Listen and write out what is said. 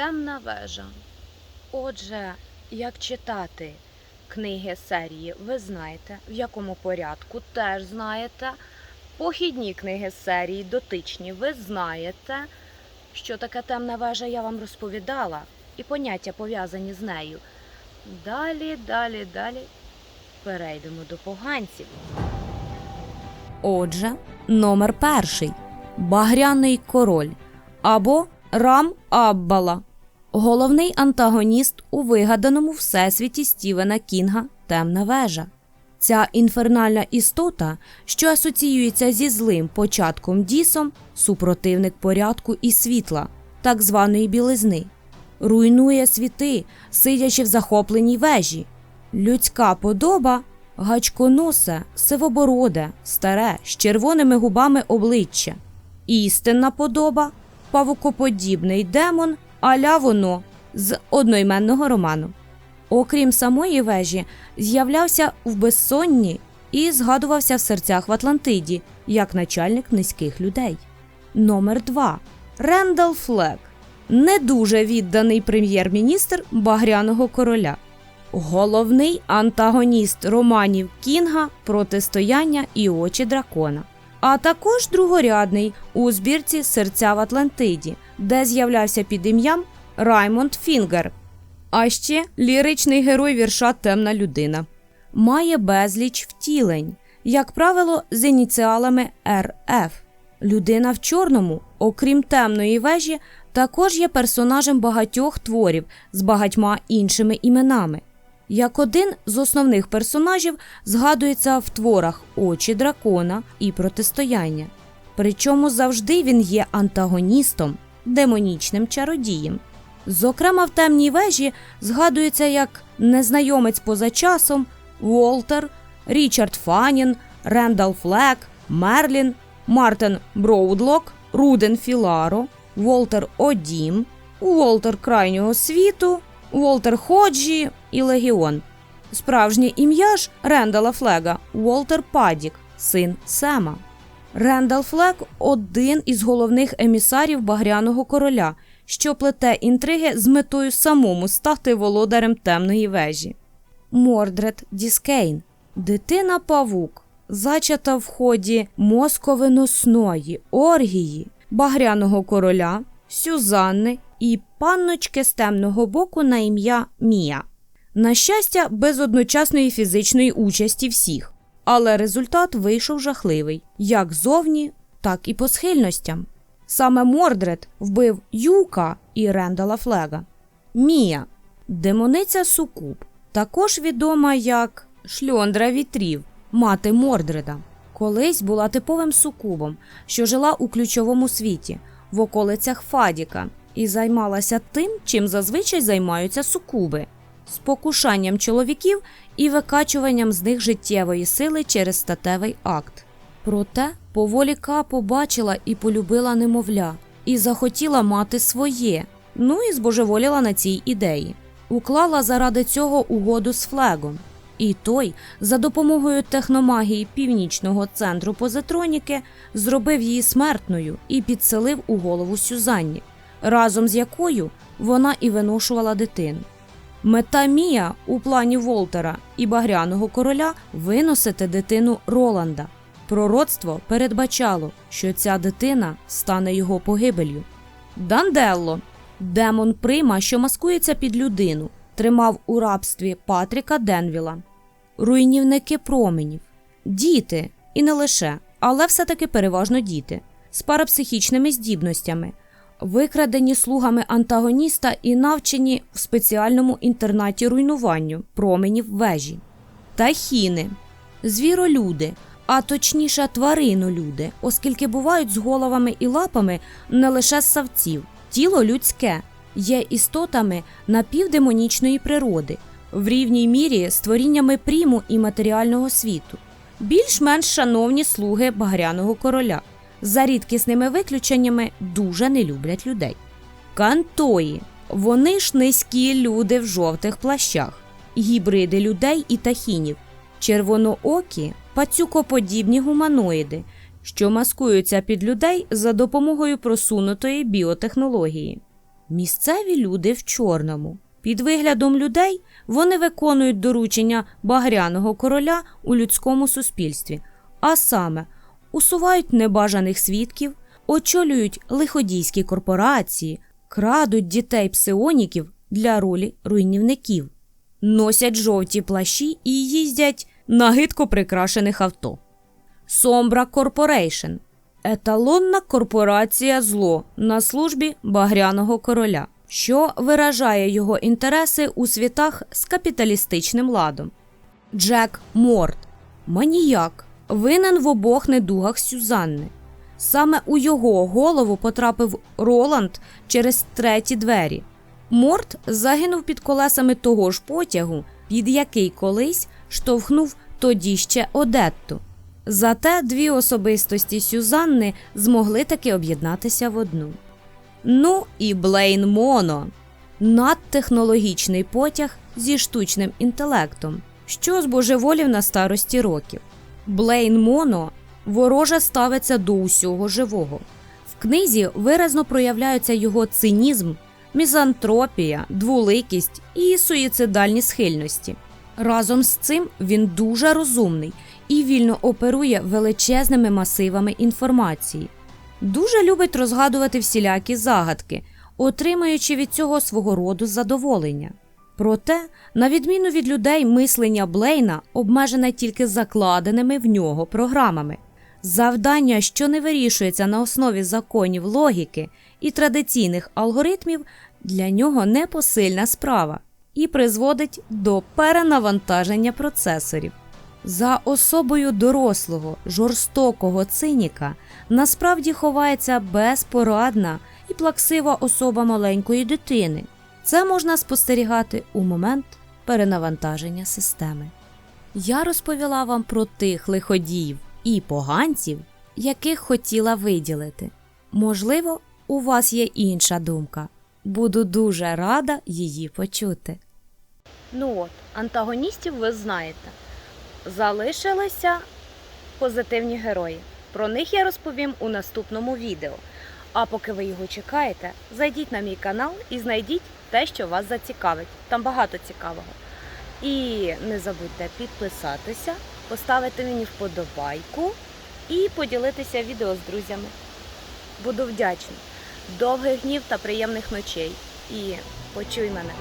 Темна вежа. Отже, як читати книги серії, ви знаєте, в якому порядку теж знаєте. Похідні книги серії, дотичні, ви знаєте, що таке темна вежа, я вам розповідала, і поняття пов'язані з нею. Далі, далі, далі перейдемо до поганців. Отже, номер перший Багряний король або Рам Аббала. Головний антагоніст у вигаданому всесвіті Стівена Кінга Темна вежа. Ця інфернальна істота, що асоціюється зі злим початком Дісом, супротивник порядку і світла, так званої білизни, руйнує світи, сидячи в захопленій вежі. Людська подоба гачконосе, сивобороде, старе, з червоними губами обличчя. Істинна подоба павукоподібний демон, аля воно з одноіменного роману. Окрім самої вежі, з'являвся в безсонні і згадувався в серцях в Атлантиді як начальник низьких людей. Номер 2. Рендал Флек. Не дуже відданий прем'єр-міністр Багряного короля. Головний антагоніст романів Кінга Протистояння і очі дракона, а також другорядний у збірці Серця в Атлантиді, де з'являвся під ім'ям Раймонд Фінгер. А ще ліричний герой вірша Темна людина. Має безліч втілень, як правило, з ініціалами РФ. Людина в чорному, окрім темної вежі, також є персонажем багатьох творів з багатьма іншими іменами. Як один з основних персонажів згадується в творах Очі дракона і протистояння. Причому завжди він є антагоністом, демонічним чародієм. Зокрема, в темній вежі згадується як незнайомець поза часом, Волтер, Річард Фанін, Рендал Флек, Мерлін, Мартин Броудлок, Руден Філаро, Волтер Одім, Волтер Крайнього світу, Волтер Ходжі і Легіон. Справжнє ім'я ж Рендала Флега Волтер Падік, син Сема. Рендал Флег один із головних емісарів Багряного короля, що плете інтриги з метою самому стати володарем темної вежі. Мордред Діскейн, дитина павук, зачата в ході мозковиносної оргії, Багряного короля, Сюзанни і панночки з темного боку на ім'я Мія. На щастя, без одночасної фізичної участі всіх, але результат вийшов жахливий як зовні, так і по схильностям. Саме Мордред вбив Юка і Рендала Флега. Мія демониця Сукуб, також відома як шльондра вітрів, мати Мордреда. Колись була типовим сукубом, що жила у ключовому світі, в околицях Фадіка, і займалася тим, чим зазвичай займаються сукуби спокушанням чоловіків і викачуванням з них життєвої сили через статевий акт. Проте поволі Ка побачила і полюбила немовля, і захотіла мати своє, ну і збожеволіла на цій ідеї. Уклала заради цього угоду з Флегом. І той, за допомогою техномагії Північного центру позитроніки, зробив її смертною і підселив у голову Сюзанні, разом з якою вона і виношувала дитину. Мета Мія у плані Волтера і Багряного короля виносити дитину Роланда. Пророцтво передбачало, що ця дитина стане його погибелью. Данделло, демон прима, що маскується під людину, тримав у рабстві Патріка Денвіла. Руйнівники променів, діти, і не лише, але все-таки переважно діти, з парапсихічними здібностями, викрадені слугами антагоніста і навчені в спеціальному інтернаті руйнуванню променів вежі, тахіни, звіролюди, а точніше тваринолюди, оскільки бувають з головами і лапами не лише ссавців, тіло людське є істотами напівдемонічної природи, в рівній мірі створіннями пріму і матеріального світу, більш-менш шановні слуги багряного короля за рідкісними виключеннями дуже не люблять людей. Кантої вони ж низькі люди в жовтих плащах, гібриди людей і тахінів, червоноокі, пацюкоподібні гуманоїди, що маскуються під людей за допомогою просунутої біотехнології. Місцеві люди в чорному. Під виглядом людей вони виконують доручення багряного короля у людському суспільстві, а саме усувають небажаних свідків, очолюють лиходійські корпорації, крадуть дітей псионіків для ролі руйнівників, носять жовті плащі і їздять на гидко прикрашених авто. Sombra Corporation – еталонна корпорація зло на службі багряного короля, що виражає його інтереси у світах з капіталістичним ладом. Джек Морт – маніяк, винен в обох недугах Сюзанни. Саме у його голову потрапив Роланд через треті двері. Морт загинув під колесами того ж потягу, під який колись штовхнув тоді ще Одетту. Зате дві особистості Сюзанни змогли таки об'єднатися в одну. Ну і Блейн Моно надтехнологічний потяг зі штучним інтелектом, що збожеволів на старості років. Блейн Моно вороже ставиться до усього живого. В книзі виразно проявляються його цинізм, мізантропія, двуликість і суїцидальні схильності. Разом з цим він дуже розумний і вільно оперує величезними масивами інформації. Дуже любить розгадувати всілякі загадки, отримуючи від цього свого роду задоволення. Проте, на відміну від людей, мислення Блейна обмежене тільки закладеними в нього програмами. Завдання, що не вирішується на основі законів логіки і традиційних алгоритмів, для нього непосильна справа і призводить до перенавантаження процесорів. За особою дорослого, жорстокого циніка насправді ховається безпорадна і плаксива особа маленької дитини. Це можна спостерігати у момент перенавантаження системи. Я розповіла вам про тих лиходіїв і поганців, яких хотіла виділити. Можливо, у вас є інша думка. Буду дуже рада її почути. Ну от, антагоністів ви знаєте. Залишилися позитивні герої. Про них я розповім у наступному відео. А поки ви його чекаєте, зайдіть на мій канал і знайдіть те, що вас зацікавить. Там багато цікавого. І не забудьте підписатися, поставити мені вподобайку і поділитися відео з друзями. Буду вдячна. Довгих днів та приємних ночей. І почуй мене.